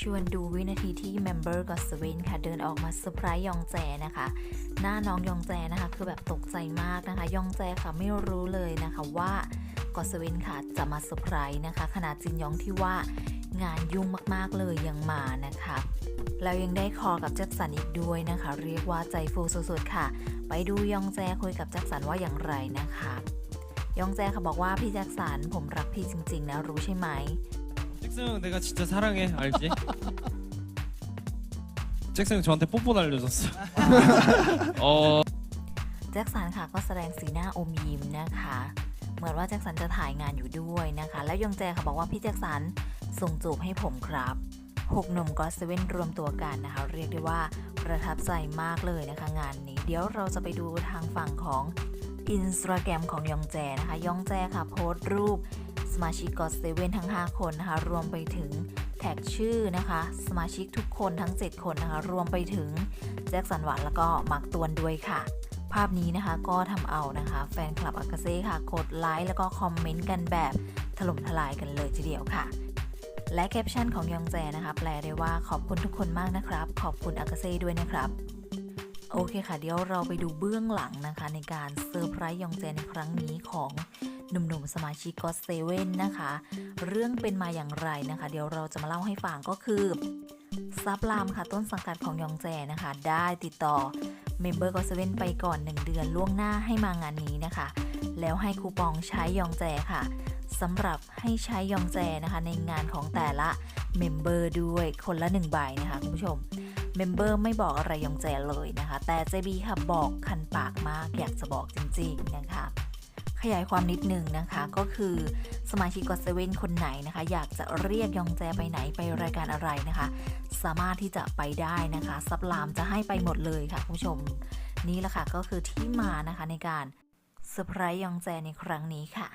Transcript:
ชวนดูวินาทีที่เมมเบอร์ก็สเวนค่ะ เดินออกมาเซอร์ไพรส์ยองแจนะคะ หน้าน้องยองแจนะคะ คือแบบตกใจมากนะคะ ยองแจค่ะไม่รู้เลยนะคะว่ากอสเวนค่ะจะมาเซอร์ไพรส์นะคะ ขนาดจินยองที่ว่างานยุ่งมากๆเลยยังมานะคะแล้วยังได้คอกับแจ็คสันอีกด้วยนะคะ เรียกว่าใจฟูสุดๆค่ะ ไปดูยองแจคุยกับแจ็คสันว่าอย่างไรนะคะ ยองแจค่ะบอกว่าพี่แจ็คสันผมรักพี่จริงๆนะรู้ใช่ไหม 잭슨 형 내가 진짜 사랑해 알지? 잭슨 형 저한테 뽀뽀 날려줬어. 어 แจ็คสันค่ะก็แสดงสีหน้าอมยิ้มนะคะ เหมือนว่าแจ็คสันจะถ่ายงานอยู่ด้วยนะคะ แล้วยองแจค่ะบอกว่าพี่แจ็คสันส่งจูบให้ผมครับหกหนุ่มก็เซเว่นรวมตัวกันนะคะ เรียกได้ว่าประทับใจมากเลยนะคะ งานนี้ เดี๋ยวเราจะไปดูทางฝั่งของอินสตาแกรมของยองแจนะคะ ยองแจค่ะโพสต์รูป สมาชิกก็เซเว่นทั้ง 5 คนนะคะ รวมไปถึงแท็กชื่อนะคะ สมาชิกทุกคนทั้ง 7 คนนะคะ รวมไปถึงแจ็คสันหวานแล้วก็มักตวนด้วยค่ะ ภาพนี้นะคะก็ทำเอานะคะ แฟนคลับอากาเซ่ค่ะ กดไลค์แล้วก็คอมเมนต์กันแบบถล่มทลายกันเลยทีเดียวค่ะ และแคปชั่นของยองแจนะคะ แปลได้ว่าขอบคุณทุกคนมากนะครับ ขอบคุณอากาเซ่ด้วยนะครับ โอเคค่ะ เดี๋ยวเราไปดูเบื้องหลังนะคะ ในการเซอร์ไพรส์ยองแจในครั้งนี้ของหนุ่มๆ สมาชิกก็เซเว่นนะคะ เรื่องเป็นมาอย่างไรนะคะ เดี๋ยวเราจะมาเล่าให้ฟังก็คือซับรามค่ะต้นสังกัดของยองแจนะคะ ได้ติดต่อเมมเบอร์ก็เซเว่นไปก่อน 1 เดือนล่วงหน้าให้มางานนี้นะคะ แล้วให้คูปองใช้ยองแจค่ะสำหรับให้ใช้ยองแจนะคะ ในงานของแต่ละเมมเบอร์ด้วยคนละ1ใบนะคะคุณผู้ชม เมมเบอร์ไม่บอกอะไรยองแจเลยนะคะ แต่เจบีค่ะบอกคันปากมากอยากจะบอกจริงๆนะคะขยายความนิดนึงนะคะก็คือสมาชิกก็เซเว่นคนไหนนะคะ อยากจะเรียกยองแจไปไหนไปรายการอะไรนะคะ สามารถที่จะไปได้นะคะ ซับลามจะให้ไปหมดเลยค่ะคุณผู้ชม นี่แหละค่ะก็คือที่มานะคะในการเซอร์ไพรส์ยองแจในครั้งนี้ค่ะ